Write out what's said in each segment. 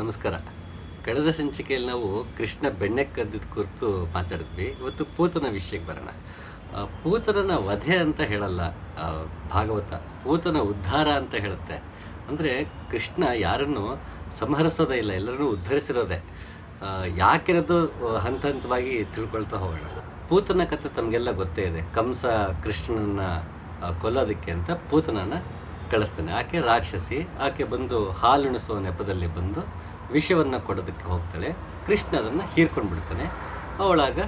ನಮಸ್ಕಾರ. ಕಳೆದ ಸಂಚಿಕೆಯಲ್ಲಿ ನಾವು ಕೃಷ್ಣ ಬೆಣ್ಣೆ ಕದ್ದಿದ ಕುರಿತು ಮಾತಾಡಿದ್ವಿ. ಇವತ್ತು ಪೂತನ ವಿಷಯಕ್ಕೆ ಬರೋಣ. ಪೂತನ ವಧೆ ಅಂತ ಹೇಳಲ್ಲ ಭಾಗವತ. ಪೂತನ ಉದ್ಧಾರ ಅಂತ ಹೇಳುತ್ತೆ. ಅಂದರೆ ಕೃಷ್ಣ ಯಾರನ್ನು ಸಂಹರಿಸೋದೇ ಇಲ್ಲ, ಎಲ್ಲರನ್ನೂ ಉದ್ಧರಿಸಿರೋದೆ. ಯಾಕಿರೋದು ಹಂತ ಹಂತವಾಗಿ ತಿಳ್ಕೊಳ್ತಾ ಹೋಗೋಣ. ಪೂತನ ಕಥೆ ತಮಗೆಲ್ಲ ಗೊತ್ತೇ ಇದೆ. ಕಂಸ ಕೃಷ್ಣನ ಕೊಲ್ಲೋದಕ್ಕೆ ಅಂತ ಪೂತನನ ಕಳಿಸ್ತಾನೆ. ಆಕೆ ರಾಕ್ಷಸಿ, ಆಕೆ ಬಂದು ಹಾಲುಣಿಸುವ ನೆಪದಲ್ಲಿ ಬಂದು ವಿಷವನ್ನು ಕೊಡೋದಕ್ಕೆ ಹೋಗ್ತಾಳೆ. ಕೃಷ್ಣ ಅದನ್ನು ಹೀರ್ಕೊಂಡು ಬಿಡ್ತಾನೆ. ಅವಳಾಗ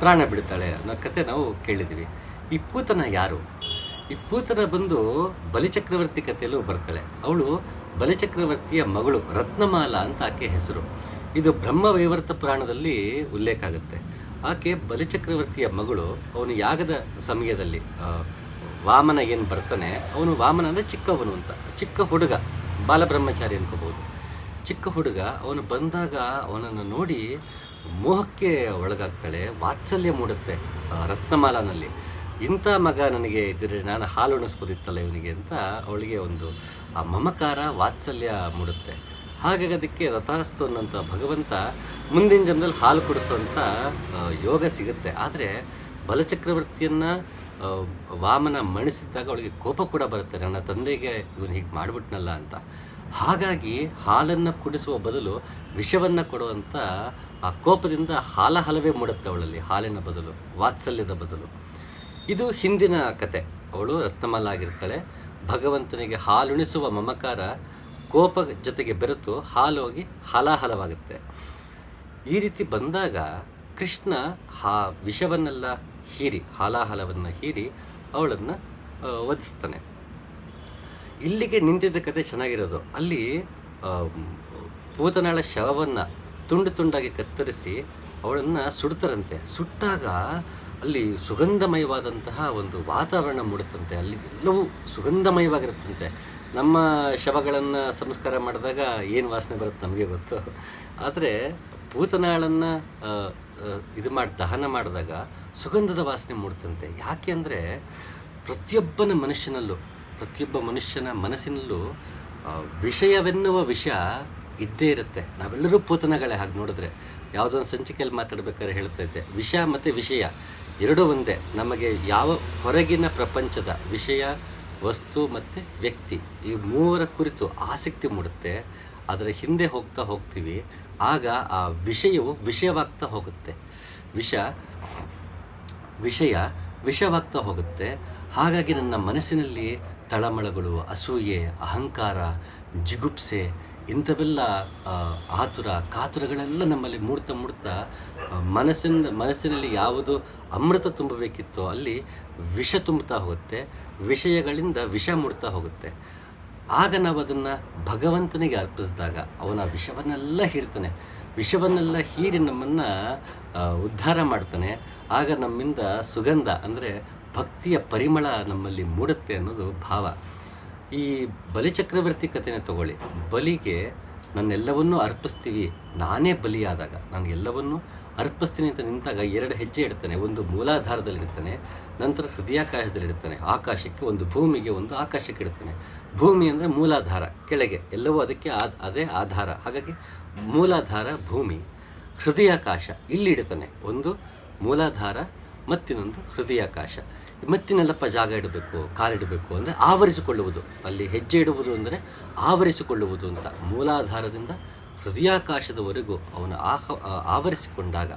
ಪ್ರಾಣ ಬಿಡ್ತಾಳೆ ಅನ್ನೋ ಕತೆ ನಾವು ಕೇಳಿದ್ವಿ ಈ ಪೂತನ ಯಾರು? ಈ ಪೂತನ ಬಂದು ಬಲಿಚಕ್ರವರ್ತಿ ಕಥೆಯಲ್ಲೂ ಬರ್ತಾಳೆ. ಅವಳು ಬಲಿಚಕ್ರವರ್ತಿಯ ಮಗಳು ರತ್ನಮಾಲ ಅಂತ ಆಕೆ ಹೆಸರು. ಇದು ಬ್ರಹ್ಮವೈವರ್ತ ಪುರಾಣದಲ್ಲಿ ಉಲ್ಲೇಖ ಆಗುತ್ತೆ. ಆಕೆ ಬಲಿಚಕ್ರವರ್ತಿಯ ಮಗಳು, ಅವನು ಯಾಗದ ಸಮಯದಲ್ಲಿ ವಾಮನ ಏನು ಬರ್ತಾನೆ, ಅವನು ವಾಮನ ಅಂದರೆ ಚಿಕ್ಕವನು ಅಂತ, ಚಿಕ್ಕ ಹುಡುಗ. ಬಾಲಬ್ರಹ್ಮಚಾರಿ ಅನ್ಕೋಬಹುದು. ಚಿಕ್ಕ ಹುಡುಗ, ಅವನು ಬಂದಾಗ ಅವನನ್ನು ನೋಡಿ ಮೋಹಕ್ಕೆ ಒಳಗಾಗ್ತಾಳೆ, ವಾತ್ಸಲ್ಯ ಮೂಡುತ್ತೆ ರತ್ನಮಾಲಾನಲ್ಲಿ. ಇಂಥ ಮಗ ನನಗೆ ಇದ್ದರೆ ನಾನು ಹಾಲು ಉಣಿಸ್ಬೋದಿತ್ತಲ್ಲ ಇವನಿಗೆ ಅಂತ ಅವಳಿಗೆ ಒಂದು, ಆ, ಮಮಕಾರ, ವಾತ್ಸಲ್ಯ ಮೂಡುತ್ತೆ. ಹಾಗಾಗಿ ಅದಕ್ಕೆ ರಥಾಸ್ತು ಅನ್ನೋಂಥ ಭಗವಂತ ಮುಂದಿನ ಜನ್ಮದಲ್ಲಿ ಹಾಲು ಕುಡಿಸುವಂಥ ಯೋಗ ಸಿಗುತ್ತೆ. ಆದರೆ ಬಲಚಕ್ರವರ್ತಿಯನ್ನು ವಾಮನ ಮಣಿಸಿದ್ದಾಗ ಅವಳಿಗೆ ಕೋಪ ಕೂಡ ಬರುತ್ತೆ. ನನ್ನ ತಂದೆಗೆ ಇವನು ಹೀಗೆ ಮಾಡಿಬಿಟ್ನಲ್ಲ ಅಂತ. ಹಾಗಾಗಿ ಹಾಲನ್ನು ಕುಡಿಸುವ ಬದಲು ವಿಷವನ್ನು ಕೊಡುವಂಥ ಆ ಕೋಪದಿಂದ ಹಾಲ ಹಲವೇ ಮೂಡುತ್ತೆ ಅವಳಲ್ಲಿ, ಹಾಲಿನ ಬದಲು, ವಾತ್ಸಲ್ಯದ ಬದಲು. ಇದು ಹಿಂದಿನ ಕತೆ. ಅವಳು ರತ್ನಮಾಲ ಆಗಿರ್ತಾಳೆ ಭಗವಂತನಿಗೆ ಹಾಲುಣಿಸುವ ಮಮಕಾರ ಕೋಪ ಜೊತೆಗೆ ಬೆರೆತು ಹಾಲು ಹೋಗಿ ಹಲಾಹಲವಾಗುತ್ತೆ. ಈ ರೀತಿ ಬಂದಾಗ ಕೃಷ್ಣ ಹಾ ವಿಷವನ್ನೆಲ್ಲ ಹೀರಿ, ಹಾಲಾಹಲವನ್ನು ಹೀರಿ ಅವಳನ್ನು ವಧಿಸ್ತಾನೆ. ಇಲ್ಲಿಗೆ ನಿಂತಿದ್ದ ಕತೆ ಚೆನ್ನಾಗಿರೋದು. ಅಲ್ಲಿ ಪೂತನಾಳ ಶವವನ್ನು ತುಂಡು ತುಂಡಾಗಿ ಕತ್ತರಿಸಿ ಅವಳನ್ನು ಸುಡ್ತಾರಂತೆ. ಸುಟ್ಟಾಗ ಅಲ್ಲಿ ಸುಗಂಧಮಯವಾದಂತಹ ಒಂದು ವಾತಾವರಣ ಮೂಡುತ್ತಂತೆ. ಅಲ್ಲಿ ಎಲ್ಲವೂ ಸುಗಂಧಮಯವಾಗಿರುತ್ತಂತೆ. ನಮ್ಮ ಶವಗಳನ್ನು ಸಂಸ್ಕಾರ ಮಾಡಿದಾಗ ಏನು ವಾಸನೆ ಬರುತ್ತೆ ನಮಗೆ ಗೊತ್ತು. ಆದರೆ ಆ, ಇದು ಮಾಡಿ ದಹನ ಮಾಡಿದಾಗ ಸುಗಂಧದ ವಾಸನೆ ಮೂಡ್ತಂತೆ ಯಾಕೆ ಅಂದರೆ ಪ್ರತಿಯೊಬ್ಬನ ಮನುಷ್ಯನಲ್ಲೂ ಪ್ರತಿಯೊಬ್ಬ ಮನುಷ್ಯನ ಮನಸ್ಸಿನಲ್ಲೂ ವಿಷಯವೆನ್ನುವ ವಿಷ ಇದ್ದೇ ಇರುತ್ತೆ. ನಾವೆಲ್ಲರೂ ಪೂತನಗಳೇ ಹಾಗೆ ನೋಡಿದ್ರೆ. ಯಾವುದೋ ಒಂದು ಸಂಚಿಕೆಯಲ್ಲಿ ಮಾತಾಡ್ಬೇಕಾದ್ರೆ ಹೇಳ್ತಾ ಇದ್ದೆ. ವಿಷ ಮತ್ತು ವಿಷಯ ಎರಡೂ ಒಂದೇ. ನಮಗೆ ಯಾವ ಹೊರಗಿನ ಪ್ರಪಂಚದ ವಿಷಯ ವಸ್ತು ಮತ್ತು ವ್ಯಕ್ತಿ ಈ ಮೂವರ ಕುರಿತು ಆಸಕ್ತಿ ಮೂಡುತ್ತೆ. ಅದರ ಹಿಂದೆ ಹೋಗ್ತಾ ಹೋಗ್ತೀವಿ. ಆಗ ಆ ವಿಷಯವು ವಿಷಯವಾಗ್ತಾ ಹೋಗುತ್ತೆ. ವಿಷ ವಿಷಯ ವಿಷವಾಗ್ತಾ ಹೋಗುತ್ತೆ. ಹಾಗಾಗಿ ನನ್ನ ಮನಸ್ಸಿನಲ್ಲಿ ತಳಮಳಗಳು ಅಸೂಯೆ ಅಹಂಕಾರ ಜಿಗುಪ್ಸೆ ಇಂಥವೆಲ್ಲ ಆತುರ ಕಾತುರಗಳೆಲ್ಲ ನಮ್ಮಲ್ಲಿ ಮೂಡ್ತಾ ಆ, ಮನಸ್ಸಿನ ಮನಸ್ಸಿನಲ್ಲಿ ಯಾವುದು ಅಮೃತ ತುಂಬಬೇಕಿತ್ತೋ ಅಲ್ಲಿ ವಿಷ ತುಂಬುತ್ತಾ ಹೋಗುತ್ತೆ. ವಿಷಯಗಳಿಂದ ವಿಷ ಮೂಡ್ತಾ ಹೋಗುತ್ತೆ. ಆಗ ನಾವು ಅದನ್ನು ಭಗವಂತನಿಗೆ ಅರ್ಪಿಸಿದಾಗ ಅವನ ವಿಷವನ್ನೆಲ್ಲ ಹೀರ್ತಾನೆ. ವಿಷವನ್ನೆಲ್ಲ ಹೀರಿ ನಮ್ಮನ್ನು ಉದ್ಧಾರ ಮಾಡ್ತಾನೆ. ಆಗ ನಮ್ಮಿಂದ ಸುಗಂಧ ಅಂದರೆ ಭಕ್ತಿಯ ಪರಿಮಳ ನಮ್ಮಲ್ಲಿ ಮೂಡುತ್ತೆ ಅನ್ನೋದು ಭಾವ. ಈ ಬಲಿಚಕ್ರವರ್ತಿ ಕಥೆನೇ ತಗೊಳ್ಳಿ. ಬಲಿಗೆ ನನ್ನೆಲ್ಲವನ್ನೂ ಅರ್ಪಿಸ್ತೀವಿ. ನಾನೇ ಬಲಿಯಾದಾಗ. ನಾನು ಎಲ್ಲವನ್ನೂ ಅರ್ಪಿಸ್ತೀನಿ ಅಂತ ನಿಂತಾಗ ಎರಡು ಹೆಜ್ಜೆ ಇಡ್ತಾನೆ, ಒಂದು ಮೂಲಾಧಾರದಲ್ಲಿ ಇಡ್ತಾನೆ, ನಂತರ ಹೃದಯಾಕಾಶದಲ್ಲಿ ಇಡ್ತಾನೆ, ಆಕಾಶಕ್ಕೆ ಒಂದು ಭೂಮಿಗೆ ಒಂದು ಆಕಾಶಕ್ಕೆ ಇಡ್ತಾನೆ. ಭೂಮಿ ಅಂದರೆ ಮೂಲಾಧಾರ, ಕೆಳಗೆ ಎಲ್ಲವೂ ಅದಕ್ಕೆ ಅದೇ ಆಧಾರ. ಹಾಗಾಗಿ ಮೂಲಾಧಾರ, ಭೂಮಿ, ಹೃದಯಾಕಾಶ ಇಲ್ಲಿ ಇಡ್ತಾನೆ. ಒಂದು ಮೂಲಾಧಾರ ಮತ್ತಿನೊಂದು ಹೃದಯಾಕಾಶ. ಮತ್ತಿನಲ್ಲಪ್ಪ ಜಾಗ ಇಡಬೇಕು ಕಾಲಿಡಬೇಕು ಅಂದರೆ ಆವರಿಸಿಕೊಳ್ಳುವುದು. ಅಲ್ಲಿ ಹೆಜ್ಜೆ ಇಡುವುದು ಅಂದರೆ ಆವರಿಸಿಕೊಳ್ಳುವುದು ಅಂತ, ಮೂಲಾಧಾರದಿಂದ ಹೃದಯಾಕಾಶದವರೆಗೂ ಅವನು ಆಹ ಆವರಿಸಿಕೊಂಡಾಗ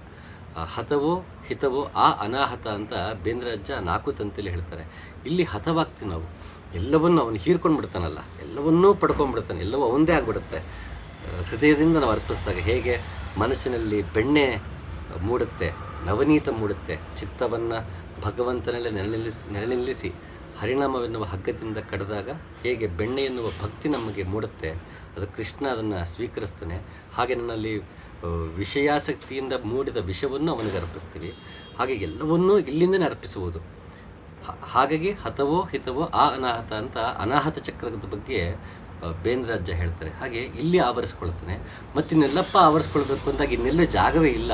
ಹತವೋ, ಹಿತವೋ, ಆ ಅನಾಹತ ಅಂತ ಬೇಂದ್ರಜ್ಜ ನಾಲ್ಕು ತಂತಿಲಿ ಹೇಳ್ತಾರೆ. ಇಲ್ಲಿ ಹತವಾಗ್ತೀವಿ ನಾವು. ಎಲ್ಲವನ್ನೂ ಅವನು ಹೀರ್ಕೊಂಡು ಬಿಡ್ತಾನಲ್ಲ ಎಲ್ಲವನ್ನೂ ಪಡ್ಕೊಂಡ್ಬಿಡ್ತಾನೆ. ಎಲ್ಲವೂ ಅವಂದೇ ಆಗಿಬಿಡುತ್ತೆ. ಹೃದಯದಿಂದ ನಾವು ಅರ್ಪಿಸಿದಾಗ ಹೇಗೆ? ಮನಸ್ಸಿನಲ್ಲಿ ಬೆಣ್ಣೆ ಮೂಡುತ್ತೆ, ನವನೀತ ಮೂಡುತ್ತೆ. ಚಿತ್ತವನ್ನು ಭಗವಂತನಲ್ಲಿ ನೆಲೆನಿಲ್ಲಿಸಿ ನೆಲೆನಿಲ್ಲಿಸಿ ಹರಿನಾಮವೆನ್ನುವ ಹಗ್ಗದಿಂದ ಕಡಿದಾಗ ಹೇಗೆ ಬೆಣ್ಣೆ ಎನ್ನುವ ಭಕ್ತಿ ನಮಗೆ ಮೂಡುತ್ತೆ, ಅದು ಕೃಷ್ಣ ಅದನ್ನು ಸ್ವೀಕರಿಸ್ತಾನೆ. ಹಾಗೆ ನನ್ನಲ್ಲಿ ವಿಷಯಾಸಕ್ತಿಯಿಂದ ಮೂಡಿದ ವಿಷವನ್ನು ಅವನಿಗೆ ಅರ್ಪಿಸ್ತೀವಿ. ಹಾಗೆ ಎಲ್ಲವನ್ನೂ ಇಲ್ಲಿಂದನೇ ಅರ್ಪಿಸುವುದು. ಹಾಗಾಗಿ ಹತವೋ ಹಿತವೋ ಆ ಅನಾಹತ ಅಂತ ಅನಾಹತ ಚಕ್ರದ ಬಗ್ಗೆ ಬೇಂದ್ರಾಜ್ಯ ಹೇಳ್ತಾರೆ. ಹಾಗೆ ಇಲ್ಲಿ ಆವರಿಸ್ಕೊಳ್ತಾನೆ. ಮತ್ತಿನ್ನೆಲ್ಲಪ್ಪ ಆವರಿಸ್ಕೊಳ್ಬೇಕು ಅಂದಾಗ ಇನ್ನೆಲ್ಲೂ ಜಾಗವೇ ಇಲ್ಲ.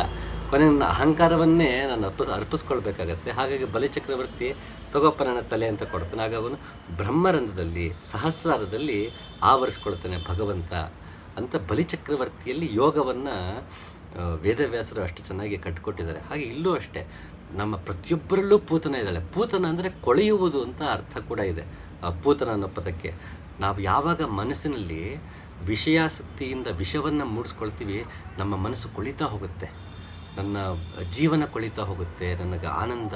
ಕೊನೆ ನನ್ನ ಅಹಂಕಾರವನ್ನೇ ನಾನು ಅರ್ಪಿಸ್, ಅರ್ಪಿಸ್ಕೊಳ್ಬೇಕಾಗತ್ತೆ. ಹಾಗಾಗಿ ಬಲಿಚಕ್ರವರ್ತಿ ತಗೋಪ್ಪ ನನ್ನ ತಲೆ ಅಂತ ಕೊಡ್ತಾನೆ. ಆಗ ಅವನು ಬ್ರಹ್ಮರಂಧದಲ್ಲಿ ಸಹಸ್ರಾರದಲ್ಲಿ ಆವರಿಸ್ಕೊಳ್ತಾನೆ ಭಗವಂತ ಅಂತ ಬಲಿಚಕ್ರವರ್ತಿಯಲ್ಲಿ ಯೋಗವನ್ನು ವೇದವ್ಯಾಸರು ಅಷ್ಟು ಚೆನ್ನಾಗಿ ಕಟ್ಟಿಕೊಟ್ಟಿದ್ದಾರೆ ಹಾಗೆ ಇಲ್ಲೂ ಅಷ್ಟೇ, ನಮ್ಮ ಪ್ರತಿಯೊಬ್ಬರಲ್ಲೂ ಪೂತನ ಇದ್ದಾಳೆ. ಪೂತನ ಅಂದರೆ ಕೊಳೆಯುವುದು ಅಂತ ಅರ್ಥ ಕೂಡ ಇದೆ, ಆ, ಪೂತನ ಅನ್ನೋ ಪದಕ್ಕೆ. ನಾವು ಯಾವಾಗ ಮನಸ್ಸಿನಲ್ಲಿ ವಿಷಯಾಸಕ್ತಿಯಿಂದ ವಿಷವನ್ನು ಮೂಡಿಸ್ಕೊಳ್ತೀವಿ, ನಮ್ಮ ಮನಸ್ಸು ಕೊಳಿತಾ ಹೋಗುತ್ತೆ. ನನ್ನ ಜೀವನ ಕೊಳಿತಾ ಹೋಗುತ್ತೆ, ನನಗೆ ಆನಂದ,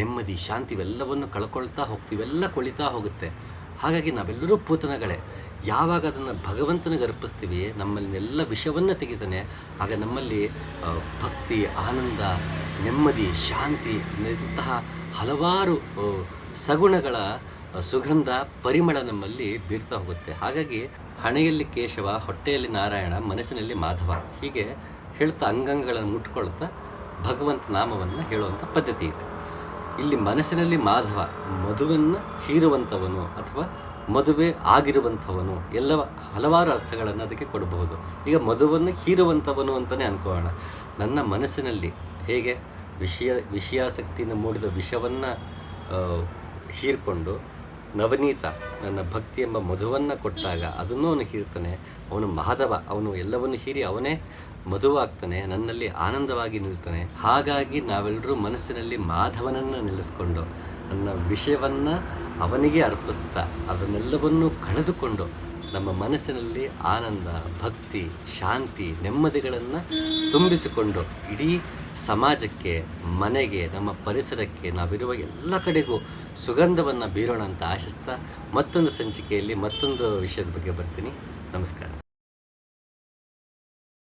ನೆಮ್ಮದಿ, ಶಾಂತಿ ಇವೆಲ್ಲವನ್ನು ಕಳ್ಕೊಳ್ತಾ ಹೋಗ್ತೀವೆಲ್ಲ ಕೊಳಿತಾ ಹೋಗುತ್ತೆ. ಹಾಗಾಗಿ ನಾವೆಲ್ಲರೂ ಪೂತನಗಳೇ. ಯಾವಾಗ ಅದನ್ನು ಭಗವಂತನಿಗೆ ಅರ್ಪಿಸ್ತೀವಿ, ನಮ್ಮಲ್ಲಿನೆಲ್ಲ ವಿಷವನ್ನು ತೆಗಿತಾನೆ, ಆಗ ನಮ್ಮಲ್ಲಿ ಭಕ್ತಿ, ಆನಂದ, ನೆಮ್ಮದಿ, ಶಾಂತಿ ಇಂತಹ ಹಲವಾರು ಸಗುಣಗಳ ಸುಗಂಧ, ಪರಿಮಳ ನಮ್ಮಲ್ಲಿ ಬೀರ್ತಾ ಹೋಗುತ್ತೆ. ಹಾಗಾಗಿ ಹಣೆಯಲ್ಲಿ ಕೇಶವ, ಹೊಟ್ಟೆಯಲ್ಲಿ ನಾರಾಯಣ, ಮನಸ್ಸಿನಲ್ಲಿ ಮಾಧವ. ಹೀಗೆ ಹೇಳ್ತಾ ಅಂಗಾಂಗಗಳನ್ನು ಮುಟ್ಕೊಳ್ತಾ ಭಗವಂತ ನಾಮವನ್ನು ಹೇಳುವಂಥ ಪದ್ಧತಿ ಇದೆ. ಇಲ್ಲಿ ಮನಸ್ಸಿನಲ್ಲಿ ಮಾಧವ ಮಧುವನ್ನು ಹೀರುವಂಥವನು ಅಥವಾ ಮದುವೆ ಆಗಿರುವಂಥವನು ಎಲ್ಲ ಹಲವಾರು ಅರ್ಥಗಳನ್ನು ಅದಕ್ಕೆ ಕೊಡಬಹುದು. ಈಗ ಮಧುವನ್ನು ಹೀರುವಂಥವನು ಅಂತಲೇ ಅನ್ಕೋಣ. ನನ್ನ ಮನಸ್ಸಿನಲ್ಲಿ ಹೇಗೆ ವಿಷಯ ವಿಷಯಾಸಕ್ತಿಯಿಂದ ಮೂಡಿದ ವಿಷವನ್ನು ಹೀರ್ಕೊಂಡು ನವನೀತ ನನ್ನ ಭಕ್ತಿ ಎಂಬ ಮಧುವನ್ನು ಕೊಟ್ಟಾಗ ಅದನ್ನೂ ಅವನು ಹೀರ್ತಾನೆ. ಅವನು ಮಾಧವ ಅವನು ಎಲ್ಲವನ್ನು ಹೀರಿ ಅವನೇ ಮಧುವಾಗ್ತಾನೆ, ನನ್ನಲ್ಲಿ ಆನಂದವಾಗಿ ನಿಲ್ತಾನೆ. ಹಾಗಾಗಿ ನಾವೆಲ್ಲರೂ ಮನಸ್ಸಿನಲ್ಲಿ ಮಾಧವನನ್ನು ನೆಲೆಸ್ಕೊಂಡು, ನನ್ನ ವಿಷಯವನ್ನು ಅವನಿಗೆ ಅರ್ಪಿಸ್ತಾ ಅದನ್ನೆಲ್ಲವನ್ನೂ ಕಳೆದುಕೊಂಡು ನಮ್ಮ ಮನಸ್ಸಿನಲ್ಲಿ ಆನಂದ, ಭಕ್ತಿ, ಶಾಂತಿ, ನೆಮ್ಮದಿಗಳನ್ನು ತುಂಬಿಸಿಕೊಂಡು ಇಡೀ ಸಮಾಜಕ್ಕೆ, ಮನೆಗೆ, ನಮ್ಮ ಪರಿಸರಕ್ಕೆ ನಾವಿರುವ ಎಲ್ಲ ಕಡೆಗೂ ಸುಗಂಧವನ್ನು ಬೀರೋಣ ಅಂತ ಆಶಿಸ್ತಾ ಮತ್ತೊಂದು ಸಂಚಿಕೆಯಲ್ಲಿ ಮತ್ತೊಂದು ವಿಷಯದ ಬಗ್ಗೆ ಬರ್ತೀನಿ. ನಮಸ್ಕಾರ.